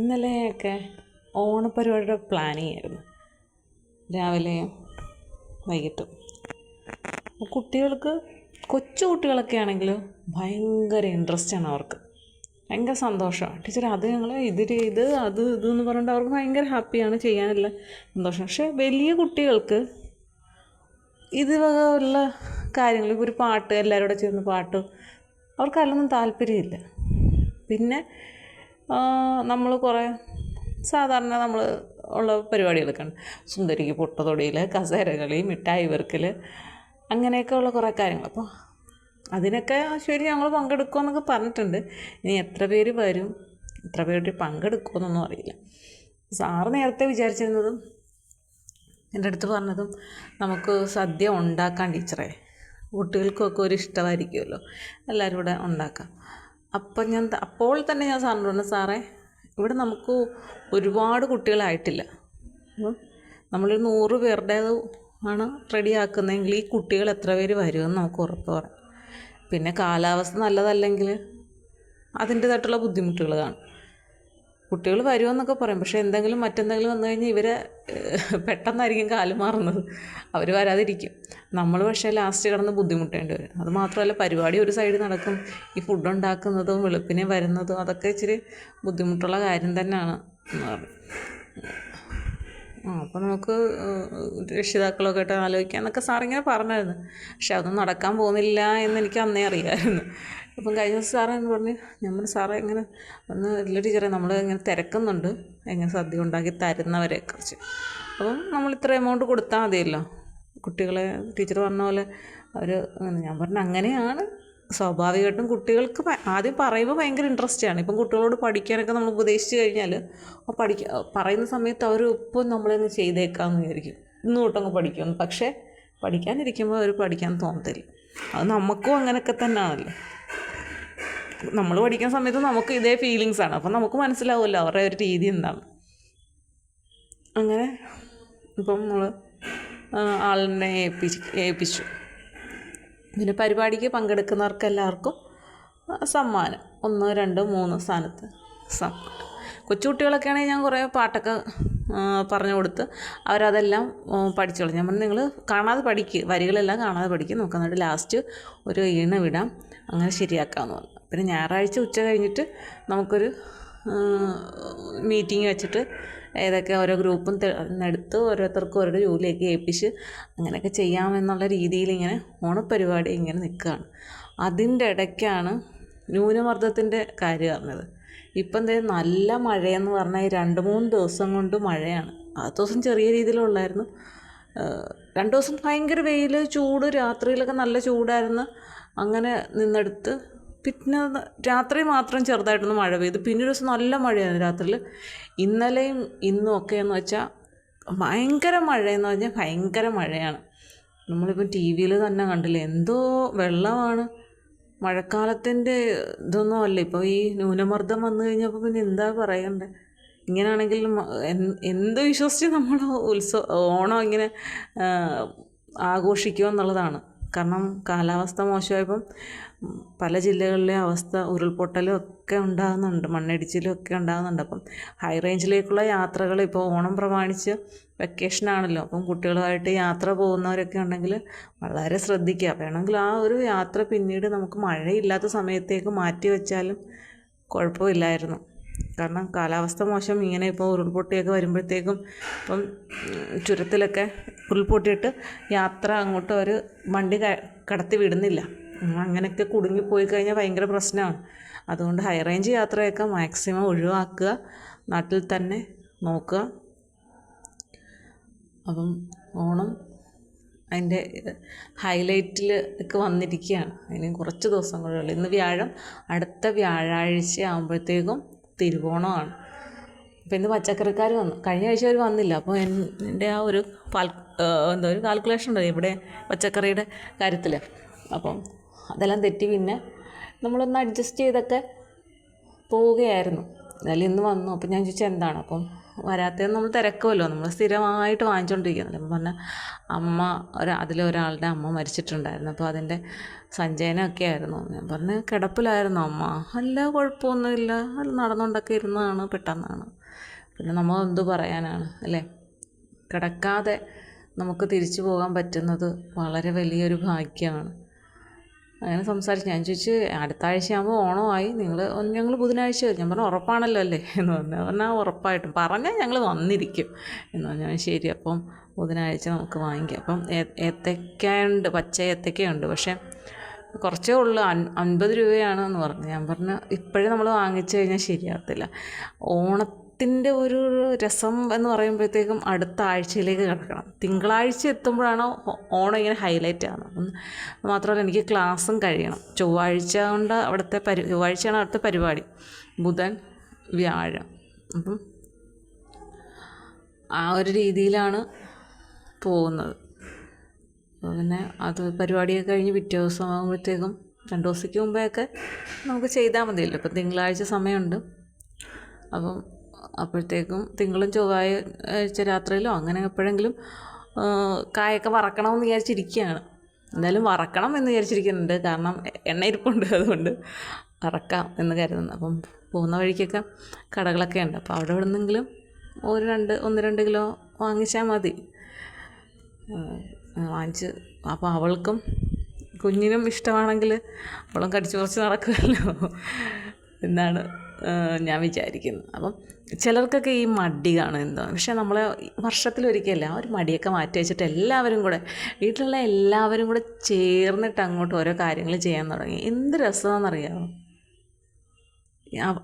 ഇന്നലെയൊക്കെ ഓണപ്പരിപാടിയുടെ പ്ലാനിങ് ആയിരുന്നു രാവിലെയും വൈകിട്ടും. കുട്ടികൾക്ക് കൊച്ചു കുട്ടികളൊക്കെ ആണെങ്കിൽ ഭയങ്കര ഇൻട്രസ്റ്റ് ആണ് അവർക്ക്. ഭയങ്കര സന്തോഷമാണ് ടീച്ചർ അത് ഞങ്ങൾ ഇത് ചെയ്ത് അത് ഇത് എന്ന് പറഞ്ഞിട്ട് അവർക്ക് ഭയങ്കര ഹാപ്പിയാണ് ചെയ്യാനുള്ള സന്തോഷം. പക്ഷേ വലിയ കുട്ടികൾക്ക് ഇത് വക ഉള്ള കാര്യങ്ങൾ ഇപ്പോൾ ഒരു പാട്ട് എല്ലാവരും കൂടെ ചേർന്ന് പാട്ട് അവർക്ക് അതിലൊന്നും താല്പര്യമില്ല. പിന്നെ നമ്മൾ കുറേ സാധാരണ നമ്മൾ ഉള്ള പരിപാടികളൊക്കെ ഉണ്ട് സുന്ദരിക്ക് പൊട്ടതൊടിയിൽ കസേരകളി മിഠായി വർക്കൽ അങ്ങനെയൊക്കെ ഉള്ള കുറേ കാര്യങ്ങൾ അപ്പോൾ അതിനൊക്കെ ശരി ഞങ്ങൾ പങ്കെടുക്കുമെന്നൊക്കെ പറഞ്ഞിട്ടുണ്ട്. ഇനി എത്ര പേര് വരും? എത്ര പേര് പങ്കെടുക്കുമെന്നൊന്നും അറിയില്ല. സാറ് നേരത്തെ വിചാരിച്ചിരുന്നതും എന്റെ അടുത്ത് പറഞ്ഞതും നമുക്ക് സദ്യ ഉണ്ടാക്കാൻ ടീച്ചറെ. കുട്ടികൾക്കൊക്കെ ഒരു ഇഷ്ടമായിരിക്കുമല്ലോ എല്ലാവരും കൂടെ ഉണ്ടാക്കാം. അപ്പം ഞാൻ അപ്പോൾ തന്നെ ഞാൻ സാറിനോട് പറഞ്ഞു സാറേ ഇവിടെ നമുക്ക് ഒരുപാട് കുട്ടികളായിട്ടില്ല. നമ്മളൊരു നൂറ് പേരുടേത് ആണ് റെഡിയാക്കുന്നതെങ്കിൽ ഈ കുട്ടികൾ എത്ര പേര് വരുമെന്ന് നമുക്ക് ഉറപ്പ് പറയാം. പിന്നെ കാലാവസ്ഥ നല്ലതല്ലെങ്കിൽ അതിന്റേതായിട്ടുള്ള ബുദ്ധിമുട്ടുകൾ കാണും. കുട്ടികൾ വരുമെന്നൊക്കെ പറയും. പക്ഷേ എന്തെങ്കിലും മറ്റെന്തെങ്കിലും വന്നു കഴിഞ്ഞാൽ ഇവരെ പെട്ടെന്നായിരിക്കും കാൽ മാറുന്നത്. അവർ വരാതിരിക്കും. നമ്മൾ പക്ഷേ ലാസ്റ്റ് കിടന്ന് ബുദ്ധിമുട്ടേണ്ടി വരും. അത് മാത്രമല്ല പരിപാടി ഒരു സൈഡിൽ നടക്കും. ഈ ഫുഡ് ഉണ്ടാക്കുന്നതും വെളുപ്പിനെ വരുന്നതും അതൊക്കെ ഇച്ചിരി ബുദ്ധിമുട്ടുള്ള കാര്യം തന്നെയാണ് എന്ന് പറഞ്ഞു ആ അപ്പോൾ നമുക്ക് രക്ഷിതാക്കളൊക്കെ ആയിട്ട് ആലോചിക്കാം എന്നൊക്കെ സാറിങ്ങനെ പറഞ്ഞായിരുന്നു. പക്ഷെ അതൊന്നും നടക്കാൻ പോകുന്നില്ല എന്ന് എനിക്ക് അന്നേ അറിയാമായിരുന്നു അപ്പം കഴിഞ്ഞ ദിവസം സാറ് എന്ന് പറഞ്ഞ് നമ്മൾ സാറേ ഇങ്ങനെ ഒന്ന് ഇല്ല ടീച്ചറെ നമ്മൾ ഇങ്ങനെ തിരക്കുന്നുണ്ട്. എങ്ങനെ സദ്യ ഉണ്ടാക്കി തരുന്നവരെ കുറിച്ച് അപ്പം നമ്മൾ ഇത്ര എമൗണ്ട് കൊടുത്താൽ മതിയല്ലോ. കുട്ടികളെ ടീച്ചർ പറഞ്ഞ പോലെ അവർ ഞാൻ പറഞ്ഞു അങ്ങനെയാണ്. സ്വാഭാവികമായിട്ടും കുട്ടികൾക്ക് ആദ്യം പറയുമ്പോൾ ഭയങ്കര ഇൻട്രസ്റ്റാണ് ഇപ്പം കുട്ടികളോട് പഠിക്കാനൊക്കെ നമ്മൾ ഉപദേശിച്ച് കഴിഞ്ഞാൽ ആ പഠിക്ക പറയുന്ന സമയത്ത് അവർ ഇപ്പം നമ്മളൊന്ന് ചെയ്തേക്കാമെന്ന് വിചാരിക്കും. ഇന്ന് തൊട്ടങ്ങ് പഠിക്കുമെന്ന്. പക്ഷേ പഠിക്കാനിരിക്കുമ്പോൾ അവർ പഠിക്കാൻ തോന്നത്തില്ല. അത് നമുക്കും അങ്ങനെയൊക്കെ തന്നെയാണല്ലോ നമ്മൾ പഠിക്കുന്ന സമയത്ത് നമുക്ക് ഇതേ ഫീലിങ്സ് ആണ്. അപ്പം നമുക്ക് മനസ്സിലാവുമല്ലോ അവരുടെ ഒരു രീതി എന്താണ്. അങ്ങനെ ഇപ്പം നമ്മൾ ആളിനെ ഏൽപ്പിച്ച് ഏൽപ്പിച്ചു. പിന്നെ പരിപാടിക്ക് പങ്കെടുക്കുന്നവർക്ക് എല്ലാവർക്കും ആ, സമ്മാനം. ഒന്ന് രണ്ട് മൂന്ന് സ്ഥാനത്ത് സമ്മാനം. കൊച്ചുകുട്ടികളൊക്കെ ആണെങ്കിൽ ഞാൻ കുറേ പാട്ടൊക്കെ പറഞ്ഞു കൊടുത്ത് അവരതെല്ലാം പഠിച്ചോളൂ. ഞാൻ പറഞ്ഞു നിങ്ങൾ കാണാതെ പഠിക്കുക വരികളെല്ലാം കാണാതെ പഠിക്കുക നമുക്ക് എന്നിട്ട് ലാസ്റ്റ് ഒരു ഈണ വിടാം. അങ്ങനെ ശരിയാക്കാമെന്ന് പറഞ്ഞു. പിന്നെ ഞായറാഴ്ച ഉച്ച കഴിഞ്ഞിട്ട് നമുക്കൊരു മീറ്റിംഗ് വെച്ചിട്ട് ഏതൊക്കെ ഓരോ ഗ്രൂപ്പും എടുത്ത് ഓരോരുത്തർക്കും ഓരോ ജോലിയൊക്കെ ഏൽപ്പിച്ച് അങ്ങനെയൊക്കെ ചെയ്യാമെന്നുള്ള രീതിയിൽ ഇങ്ങനെ ഓണപ്പരിപാടി ഇങ്ങനെ നിൽക്കുകയാണ്. അതിന്റെ ഇടയ്ക്കാണ് ന്യൂനമർദ്ദത്തിന്റെ കാര്യം അറിഞ്ഞത്. ഇപ്പം എന്തേ നല്ല മഴയെന്ന് പറഞ്ഞാൽ രണ്ട് മൂന്ന് ദിവസം കൊണ്ട് മഴയാണ്. ആ ദിവസം ചെറിയ രീതിയിലുള്ളായിരുന്നു. രണ്ട് ദിവസം ഭയങ്കര വെയിൽ ചൂട് രാത്രിയിലൊക്കെ നല്ല ചൂടായിരുന്നു. അങ്ങനെ നിന്നെടുത്ത് പിന്നെ രാത്രി മാത്രം ചെറുതായിട്ടൊന്ന് മഴ പെയ്തു. പിന്നെ ഒരു ദിവസം നല്ല മഴയായിരുന്നു രാത്രിയിൽ. ഇന്നലെയും ഇന്നും ഒക്കെ എന്ന് വെച്ചാൽ ഭയങ്കര മഴയെന്ന് പറഞ്ഞാൽ ഭയങ്കര മഴയാണ്. നമ്മളിപ്പം ടി വിയിൽ തന്നെ കണ്ടില്ലേ എന്തോ വെള്ളമാണ്. മഴക്കാലത്തിന്റെ ഇതൊന്നും അല്ല. ഇപ്പോൾ ഈ ന്യൂനമർദ്ദം വന്നു കഴിഞ്ഞപ്പോൾ പിന്നെ എന്താ പറയണ്ടേ? ഇങ്ങനെയാണെങ്കിൽ എന്ത് വിശ്വസിച്ച് നമ്മൾ ഉത്സവം ഓണം ഇങ്ങനെ ആഘോഷിക്കുമെന്നുള്ളതാണ് കാരണം കാലാവസ്ഥ മോശമായപ്പം പല ജില്ലകളിലെ അവസ്ഥ ഉരുൾപൊട്ടലും ഒക്കെ ഉണ്ടാകുന്നുണ്ട് മണ്ണിടിച്ചിലും ഒക്കെ ഉണ്ടാകുന്നുണ്ട്. അപ്പം ഹൈ റേഞ്ചിലേക്കുള്ള യാത്രകൾ ഇപ്പോൾ ഓണം പ്രമാണിച്ച് വെക്കേഷനാണല്ലോ അപ്പം കുട്ടികളുമായിട്ട് യാത്ര പോകുന്നവരൊക്കെ ഉണ്ടെങ്കിൽ വളരെ ശ്രദ്ധിക്കുക. വേണമെങ്കിൽ ആ ഒരു യാത്ര പിന്നീട് നമുക്ക് മഴയില്ലാത്ത സമയത്തേക്ക് മാറ്റി വെച്ചാലും കുഴപ്പമില്ലായിരുന്നു. കാരണം കാലാവസ്ഥ മോശം ഇങ്ങനെ ഇപ്പോൾ ഉരുൾപൊട്ടിയൊക്കെ വരുമ്പോഴത്തേക്കും ഇപ്പം ചുരത്തിലൊക്കെ ഉരുൾപൊട്ടിയിട്ട് യാത്ര അങ്ങോട്ട് ഒരു വണ്ടി കടത്തി വിടുന്നില്ല. അങ്ങനെയൊക്കെ കുടുങ്ങിപ്പോയി കഴിഞ്ഞാൽ ഭയങ്കര പ്രശ്നമാണ് അതുകൊണ്ട് ഹൈ റേഞ്ച് യാത്രയൊക്കെ മാക്സിമം ഒഴിവാക്കുക നാട്ടിൽ തന്നെ നോക്കുക. അപ്പം ഓണം അതിന്റെ ഹൈലൈറ്റിൽ ഒക്കെ വന്നിരിക്കുകയാണ് അതിന് കുറച്ച് ദിവസം കൂടെ ഉള്ളൂ. ഇന്ന് വ്യാഴം അടുത്ത വ്യാഴാഴ്ച ആകുമ്പോഴത്തേക്കും തിരുവോണമാണ്. അപ്പോൾ ഇന്ന് പച്ചക്കറിക്കാർ വന്നു. കഴിഞ്ഞ ആഴ്ച അവർ വന്നില്ല. അപ്പോൾ എന്റെ ആ ഒരു കാൽ എന്താ ഒരു കാൽക്കുലേഷൻ ഉണ്ട് ഇവിടെ പച്ചക്കറിയുടെ കാര്യത്തിൽ അപ്പം അതെല്ലാം തെറ്റി പിന്നെ നമ്മളൊന്ന് അഡ്ജസ്റ്റ് ചെയ്തൊക്കെ പോവുകയായിരുന്നു. എന്നാലും ഇന്ന് വന്നു. അപ്പം ഞാൻ ചോദിച്ചു എന്താണ്? അപ്പം വരാത്തതെന്ന് നമ്മൾ തിരക്കുമല്ലോ. നമ്മൾ സ്ഥിരമായിട്ട് വാങ്ങിച്ചുകൊണ്ടിരിക്കുന്നത് അപ്പം പറഞ്ഞാൽ അമ്മ ഒരു അതിലൊരാളുടെ അമ്മ മരിച്ചിട്ടുണ്ടായിരുന്നു. അപ്പോൾ അതിന്റെ സഞ്ചയനമൊക്കെ ആയിരുന്നു. ഞാൻ പറഞ്ഞു കിടപ്പിലായിരുന്നു അമ്മ. അല്ല കുഴപ്പമൊന്നുമില്ല. അത് നടന്നുകൊണ്ടൊക്കെ ഇരുന്നതാണ് പെട്ടെന്നാണ്. പിന്നെ നമ്മൾ എന്തു പറയാനാണ് അല്ലേ? കിടക്കാതെ നമുക്ക് തിരിച്ചു പോകാൻ പറ്റുന്നത് വളരെ വലിയൊരു ഭാഗ്യമാണ്. അങ്ങനെ സംസാരിച്ചു. ഞാൻ ചോദിച്ചു അടുത്ത ആഴ്ചയാകുമ്പോൾ ഓണമായി. നിങ്ങൾ ഞങ്ങൾ ബുധനാഴ്ച വരും. ഞാൻ പറഞ്ഞു ഉറപ്പാണല്ലോ അല്ലേ? എന്ന് പറഞ്ഞു. പറഞ്ഞാൽ ഉറപ്പായിട്ടും. പറഞ്ഞാൽ ഞങ്ങൾ വന്നിരിക്കും. എന്ന് പറഞ്ഞു ശരി. അപ്പം ബുധനാഴ്ച നമുക്ക് വാങ്ങിക്കാം. അപ്പം ഏത്തക്കയുണ്ട് പച്ച ഏത്തക്കയുണ്ട്. പക്ഷേ കുറച്ചേ ഉള്ളൂ. അൻ അൻപത് രൂപയാണ് എന്ന് പറഞ്ഞു. ഞാൻ പറഞ്ഞു ഇപ്പോഴേ നമ്മൾ വാങ്ങിച്ചു കഴിഞ്ഞാൽ ശരിയാകത്തില്ല ഓണത്തിന്റെ ഒരു രസം എന്ന് പറയുമ്പോഴത്തേക്കും അടുത്ത ആഴ്ചയിലേക്ക് കിടക്കണം. തിങ്കളാഴ്ച എത്തുമ്പോഴാണ് ഓണം ഇങ്ങനെ ഹൈലൈറ്റ് ആകുന്നത് മാത്രമല്ല എനിക്ക് ക്ലാസ്സും കഴിയണം. ചൊവ്വാഴ്ച കൊണ്ട് അവിടുത്തെ പരി ചൊവ്വാഴ്ചയാണ് അവിടുത്തെ പരിപാടി. ബുധൻ വ്യാഴം. അപ്പം ആ ഒരു രീതിയിലാണ് പോകുന്നത്. പിന്നെ അത് പരിപാടിയൊക്കെ കഴിഞ്ഞ് പിറ്റേ ദിവസം ആകുമ്പോഴത്തേക്കും രണ്ട് ദിവസത്തേക്ക് മുമ്പേയൊക്കെ നമുക്ക് ചെയ്താൽ മതിയല്ലോ. ഇപ്പം തിങ്കളാഴ്ച സമയമുണ്ട്. അപ്പം അപ്പോഴത്തേക്കും തിങ്കളും ചൊവ്വാഴ്ച രാത്രിയിലോ അങ്ങനെ എപ്പോഴെങ്കിലും കായൊക്കെ വറക്കണമെന്ന് വിചാരിച്ചിരിക്കുകയാണ്. എന്തായാലും വറക്കണം എന്ന് വിചാരിച്ചിരിക്കുന്നുണ്ട്. കാരണം എണ്ണ ഇരിപ്പുണ്ട് അതുകൊണ്ട് വറക്കാം എന്ന് കരുതുന്നു. അപ്പം പോകുന്ന വഴിക്കൊക്കെ കടകളൊക്കെ ഉണ്ട്. അപ്പോൾ അവിടെ എവിടെന്നെങ്കിലും ഒരു രണ്ട് ഒന്ന് രണ്ട് കിലോ വാങ്ങിച്ചാൽ മതി. വാങ്ങിച്ച് അപ്പോൾ അവൾക്കും കുഞ്ഞിനും ഇഷ്ടമാണെങ്കിൽ അവളും കടിച്ചു കുറച്ച് നടക്കുമല്ലോ. എന്നാണ് ഞാൻ വിചാരിക്കുന്നു. അപ്പം ചിലർക്കൊക്കെ ഈ മടി കാണും എന്തോ. പക്ഷേ നമ്മൾ വർഷത്തിലൊരിക്കലല്ല ആ ഒരു മടിയൊക്കെ മാറ്റി വെച്ചിട്ട് എല്ലാവരും കൂടെ വീട്ടിലുള്ള എല്ലാവരും കൂടെ ചേർന്നിട്ട് അങ്ങോട്ട് ഓരോ കാര്യങ്ങൾ ചെയ്യാൻ തുടങ്ങി. എന്ത് രസമാണെന്നറിയാമോ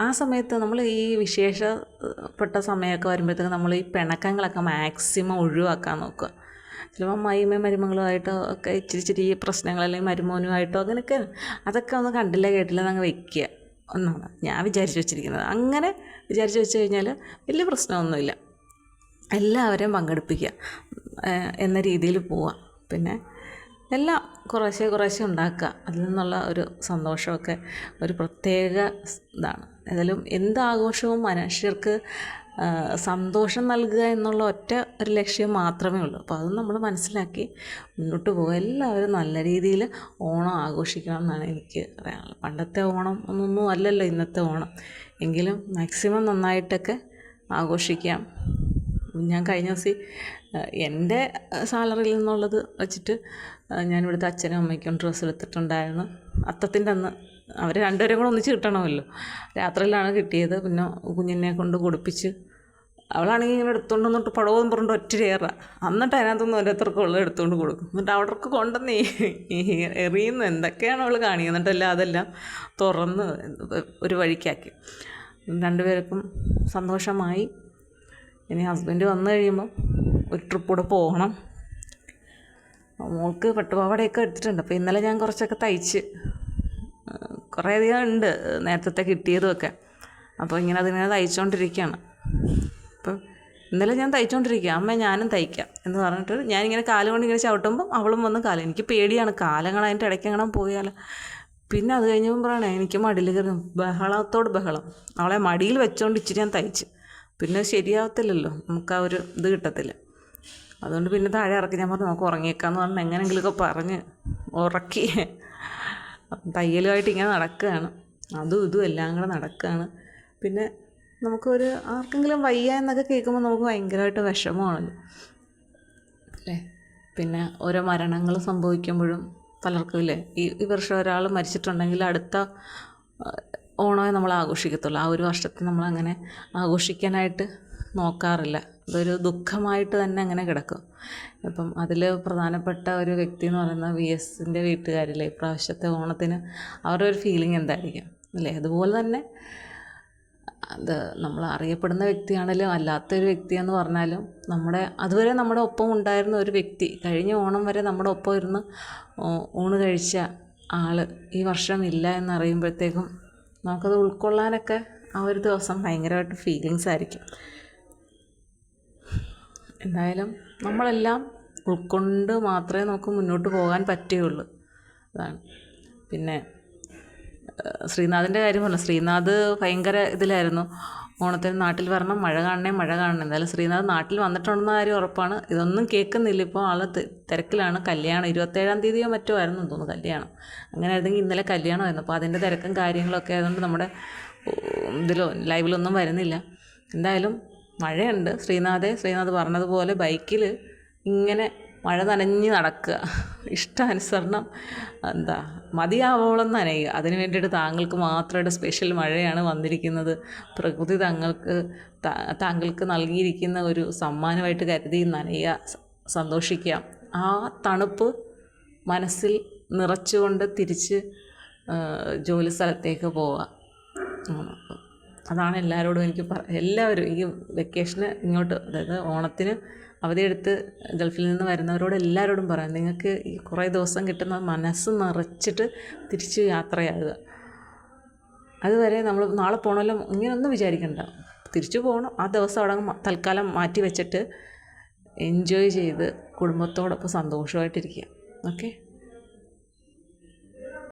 ആ സമയത്ത് നമ്മൾ ഈ വിശേഷപ്പെട്ട സമയമൊക്കെ വരുമ്പോഴത്തേക്ക് നമ്മൾ ഈ പിണക്കങ്ങളൊക്കെ മാക്സിമം ഒഴിവാക്കാൻ നോക്കുക. ചിലപ്പോൾ മൈമേ മരുമകളുമായിട്ടോ ഒക്കെ ഇച്ചിരി ഇച്ചിരി പ്രശ്നങ്ങൾ അല്ലെങ്കിൽ മരുമോനുമായിട്ടോ അങ്ങനെയൊക്കെ അതൊക്കെ ഒന്ന് കണ്ടില്ല കേട്ടില്ല എന്നങ്ങ് വെക്കുക എന്നാണ് ഞാൻ വിചാരിച്ചു വെച്ചിരിക്കുന്നത്. അങ്ങനെ വിചാരിച്ചു വെച്ച് കഴിഞ്ഞാൽ വലിയ പ്രശ്നമൊന്നുമില്ല. എല്ലാവരെയും പങ്കെടുപ്പിക്കുക എന്ന രീതിയിൽ പോവാം പിന്നെ എല്ലാം കുറേശ്ശെ കുറേശ്ശെ ഉണ്ടാക്കുക. അതിൽ നിന്നുള്ള ഒരു സന്തോഷമൊക്കെ ഒരു പ്രത്യേക ഇതാണ്. ഏതായാലും എന്ത് ആഘോഷവും മനുഷ്യർക്ക് സന്തോഷം നൽകുക എന്നുള്ള ഒറ്റ ഒരു ലക്ഷ്യം മാത്രമേ ഉള്ളൂ. അപ്പോൾ അത് നമ്മൾ മനസ്സിലാക്കി മുന്നോട്ട് പോകുക എല്ലാവരും നല്ല രീതിയിൽ ഓണം ആഘോഷിക്കണം എന്നാണ് എനിക്ക് പറയാനുള്ളത്. പണ്ടത്തെ ഓണം ഒന്നൊന്നും അല്ലല്ലോ ഇന്നത്തെ ഓണം. എങ്കിലും മാക്സിമം നന്നായിട്ടൊക്കെ ആഘോഷിക്കാം. ഞാൻ കഴിഞ്ഞ ദിവസം എന്റെ സാലറിയിൽ നിന്നുള്ളത് വെച്ചിട്ട് ഞാൻ ഇവിടുത്തെ അച്ഛനും അമ്മയ്ക്കും ഡ്രസ്സ് എടുത്തിട്ടുണ്ടായിരുന്നു. അത്തത്തിന്റെ അന്ന് അവർ രണ്ടുപേരും കൂടെ ഒന്നിച്ച് കിട്ടണമല്ലോ. രാത്രിയിലാണ് കിട്ടിയത്. പിന്നെ കുഞ്ഞിനെ കൊണ്ട് കുടിപ്പിച്ച് അവളാണെങ്കിൽ ഇങ്ങനെ എടുത്തുകൊണ്ട് വന്നിട്ട് പടവും പറഞ്ഞിട്ട് ഒറ്റ കയറുക എന്നിട്ട് അതിനകത്തുനിന്ന് ഓരോരുത്തർക്കും ഉള്ളത് എടുത്തുകൊണ്ട് കൊടുക്കും. എന്നിട്ട് അവിടർക്ക് കൊണ്ടുവന്ന്. എറിയുന്നു. എന്തൊക്കെയാണ് അവൾ കാണിക്കുന്നത് എന്നിട്ടെല്ലാം അതെല്ലാം തുറന്ന് ഒരു വഴിക്കാക്കി. രണ്ടുപേർക്കും സന്തോഷമായി. ഇനി ഹസ്ബൻഡ് വന്നു കഴിയുമ്പോൾ ഒരു ട്രിപ്പ് കൂടെ പോകണം. മോൾക്ക് പട്ടുപാവാടയൊക്കെ എടുത്തിട്ടുണ്ട്. അപ്പോൾ ഇന്നലെ ഞാൻ കുറച്ചൊക്കെ തയ്ച്ച് കുറേ അധികം ഉണ്ട് നേരത്തെ കിട്ടിയതുമൊക്കെ. അപ്പോൾ ഇങ്ങനെ അതിങ്ങനെ തയ്ച്ചുകൊണ്ടിരിക്കുകയാണ് അപ്പം ഇന്നലെ ഞാൻ തയ്ച്ചുകൊണ്ടിരിക്കുക അമ്മ ഞാനും തയ്ക്കാം എന്ന് പറഞ്ഞിട്ട് ഞാനിങ്ങനെ കാലം കൊണ്ട് ഇങ്ങനെ ചവിട്ടുമ്പോൾ അവളും വന്ന് കാലം എനിക്ക് പേടിയാണ് കാലങ്ങൾ അതിന്റെ ഇടയ്ക്ക് എങ്ങനെ പോയാലോ പിന്നെ അത് കഴിഞ്ഞപ്പം പറയണേ എനിക്ക് മടിയിൽ കയറി ബഹളത്തോട് ബഹളം. അവളെ മടിയിൽ വെച്ചുകൊണ്ട് ഇച്ചിരി ഞാൻ തയ്ച്ച്. പിന്നെ ശരിയാവത്തില്ലല്ലോ നമുക്ക് ആ ഒരു ഇത് കിട്ടത്തില്ല. അതുകൊണ്ട് പിന്നെ താഴെ ഇറക്കി ഞാൻ പറഞ്ഞു നമുക്ക് ഉറങ്ങിയേക്കാന്ന് പറഞ്ഞു എങ്ങനെയെങ്കിലുമൊക്കെ പറഞ്ഞ് ഉറക്കി തയ്യലുമായിട്ട് ഇങ്ങനെ നടക്കുകയാണ്. അതും ഇതും എല്ലാം കൂടെ നടക്കുകയാണ്. പിന്നെ നമുക്കൊരു ആർക്കെങ്കിലും വയ്യ എന്നൊക്കെ കേൾക്കുമ്പോൾ നമുക്ക് ഭയങ്കരമായിട്ട് വിഷമമാണല്ലോ അല്ലേ? പിന്നെ ഓരോ മരണങ്ങൾ സംഭവിക്കുമ്പോഴും പലർക്കും ഇല്ലേ? ഈ ഈ വർഷം ഒരാൾ മരിച്ചിട്ടുണ്ടെങ്കിൽ അടുത്ത ഓണമേ നമ്മൾ ആഘോഷിക്കത്തുള്ളൂ. ആ ഒരു വർഷത്തെ നമ്മളങ്ങനെ ആഘോഷിക്കാനായിട്ട് നോക്കാറില്ല. അതൊരു ദുഃഖമായിട്ട് തന്നെ അങ്ങനെ കിടക്കും. അപ്പം അതിൽ പ്രധാനപ്പെട്ട ഒരു വ്യക്തി എന്ന് പറയുന്നത് വി എസിന്റെ വീട്ടുകാരില്ലേ ഇപ്രാവശ്യത്തെ ഓണത്തിന് അവരുടെ ഒരു ഫീലിംഗ് എന്തായിരിക്കും? അല്ലേ? അതുപോലെ തന്നെ അത് നമ്മൾ അറിയപ്പെടുന്ന വ്യക്തിയാണെങ്കിലും അല്ലാത്തൊരു വ്യക്തിയെന്ന് പറഞ്ഞാലും നമ്മുടെ അതുവരെ നമ്മുടെ ഒപ്പം ഉണ്ടായിരുന്ന ഒരു വ്യക്തി കഴിഞ്ഞ ഓണം വരെ നമ്മുടെ ഒപ്പം ഇരുന്ന് ഊണ് കഴിച്ച ആൾ ഈ വർഷം ഇല്ല എന്നറിയുമ്പോഴത്തേക്കും നമുക്കത് ഉൾക്കൊള്ളാനൊക്കെ ആ ഒരു ദിവസം ഭയങ്കരമായിട്ട് ഫീലിങ്സ് ആയിരിക്കും. എന്തായാലും നമ്മളെല്ലാം ഉൾക്കൊണ്ട് മാത്രമേ നമുക്ക് മുന്നോട്ട് പോകാൻ പറ്റുകയുള്ളൂ. അതാണ്. പിന്നെ ശ്രീനാഥിന്റെ കാര്യം ശ്രീനാഥ് ഭയങ്കര ഇതിലായിരുന്നു. ഓണത്തിന് നാട്ടിൽ വരണം മഴ കാണണേ മഴ കാണണേ. എന്തായാലും ശ്രീനാഥ് നാട്ടിൽ വന്നിട്ടുണ്ടെന്ന കാര്യം ഉറപ്പാണ്. ഇതൊന്നും കേൾക്കുന്നില്ല. ഇപ്പോൾ ആൾ തിരക്കിലാണ്. കല്യാണം ഇരുപത്തേഴാം തീയതിയോ മറ്റോ ആയിരുന്നു തോന്നുന്നു കല്യാണം. അങ്ങനെ ആയിരുന്നെങ്കിൽ ഇന്നലെ കല്യാണമായിരുന്നു. അപ്പോൾ അതിന്റെ തിരക്കും കാര്യങ്ങളൊക്കെ ആയതുകൊണ്ട് നമ്മുടെ ഇതിലോ ലൈവിലൊന്നും വരുന്നില്ല. എന്തായാലും മഴയുണ്ട്. ശ്രീനാഥെ ശ്രീനാഥ് പറഞ്ഞതുപോലെ ബൈക്കിൽ ഇങ്ങനെ മഴ നനഞ്ഞ് നടക്കുക. ഇഷ്ടാനുസരണം എന്താ മതിയാവോളം നനയുക. അതിന് വേണ്ടിയിട്ട് താങ്കൾക്ക് മാത്രമായിട്ട് സ്പെഷ്യൽ മഴയാണ് വന്നിരിക്കുന്നത്. പ്രകൃതി താങ്കൾക്ക് താങ്കൾക്ക് നൽകിയിരിക്കുന്ന ഒരു സമ്മാനമായിട്ട് കരുതി നനയുക സന്തോഷിക്കുക. ആ തണുപ്പ് മനസ്സിൽ നിറച്ചുകൊണ്ട് തിരിച്ച് ജോലി സ്ഥലത്തേക്ക് പോവുക. അതാണ് എല്ലാവരോടും എനിക്ക് പറ എല്ലാവരും ഈ വെക്കേഷന് ഇങ്ങോട്ട് അതായത് ഓണത്തിന് അവധിയെടുത്ത് ഗൾഫിൽ നിന്ന് വരുന്നവരോട് എല്ലാവരോടും പറയാം. നിങ്ങൾക്ക് ഈ കുറേ ദിവസം കിട്ടുന്ന മനസ്സ് നിറച്ചിട്ട് തിരിച്ച് യാത്രയാകുക അതുവരെ നമ്മൾ നാളെ പോകണമല്ലോ ഇങ്ങനെയൊന്നും വിചാരിക്കണ്ട. തിരിച്ചു പോകണം. ആ ദിവസം അവിടെ തൽക്കാലം മാറ്റി വെച്ചിട്ട് എൻജോയ് ചെയ്ത് കുടുംബത്തോടൊപ്പം സന്തോഷമായിട്ടിരിക്കുക. ഓക്കെ